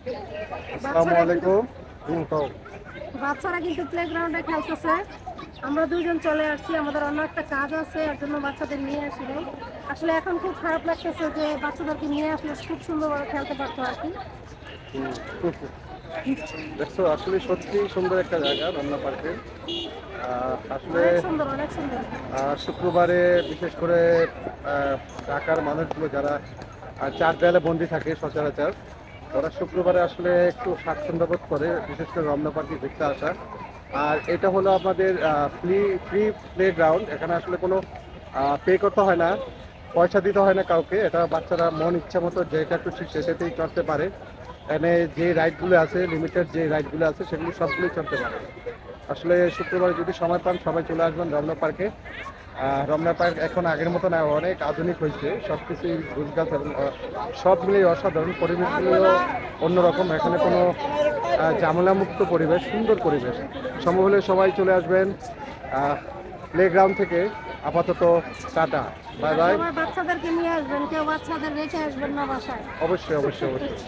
আসসালামু আলাইকুম। বাচ্চারা কিন্তু প্লে গ্রাউন্ডে খেলতেছে। আমরা দুজন চলে আসছি আমাদের অন্য একটা কাজ আছে এর জন্য বাচ্চাদের নিয়ে আসি নাই। আসলে এখন খুব খারাপ লাগতেছে যে বাচ্চাদেরকে নিয়ে আসলে খুব সুন্দরভাবে খেলতে পারতো আর কি। দেখছ আসলে সত্যি সুন্দর একটা জায়গা রমনা পার্কে। আসলে সুন্দর অনেক সুন্দর। আহ, শুক্রবারে বিশেষ করে ঢাকার মানুষগুলো যারা চার দেয়ালে বন্দি থাকে সচরাচর তারা শুক্রবারে আসলে একটু স্বাচ্ছন্দ্য বোধ করে, বিশেষ করে রমনা পার্কে ঘুরতে আসা। আর এটা হলো আমাদের ফ্রি ফ্রি প্লে গ্রাউন্ড এখানে আসলে কোনো পে করতে হয় না, পয়সা দিতে হয় না কাউকে। এটা বাচ্চারা মন ইচ্ছা মতো যেটা একটু সেটাতেই চড়তে পারে। এখানে যে রাইডগুলো আছে লিমিটেড যে রাইডগুলো আছে সেগুলো সবগুলোই চলতে পারে। আসলে শুক্রবার যদি সময় পান সবাই চলে আসবেন রমনা পার্কে। রমনা পার্ক এখন আগের মতো না অনেক আধুনিক হয়েছে। সব কিছুই গুজগাছ সব মিলিয়ে অসাধারণ। পরিবেশগুলো অন্যরকম। এখানে কোনো আহ, ঝামেলামুক্ত পরিবেশ সুন্দর পরিবেশ। সম্ভব হলে সবাই চলে আসবেন। প্লে গ্রাউন্ড থেকে আপাতত টাটা। বাই বাই বাচ্চাদেরকে নিয়ে আসবেন। কেউ বাচ্চাদের রেখে আসবেন না বাসায়। অবশ্যই অবশ্যই অবশ্যই।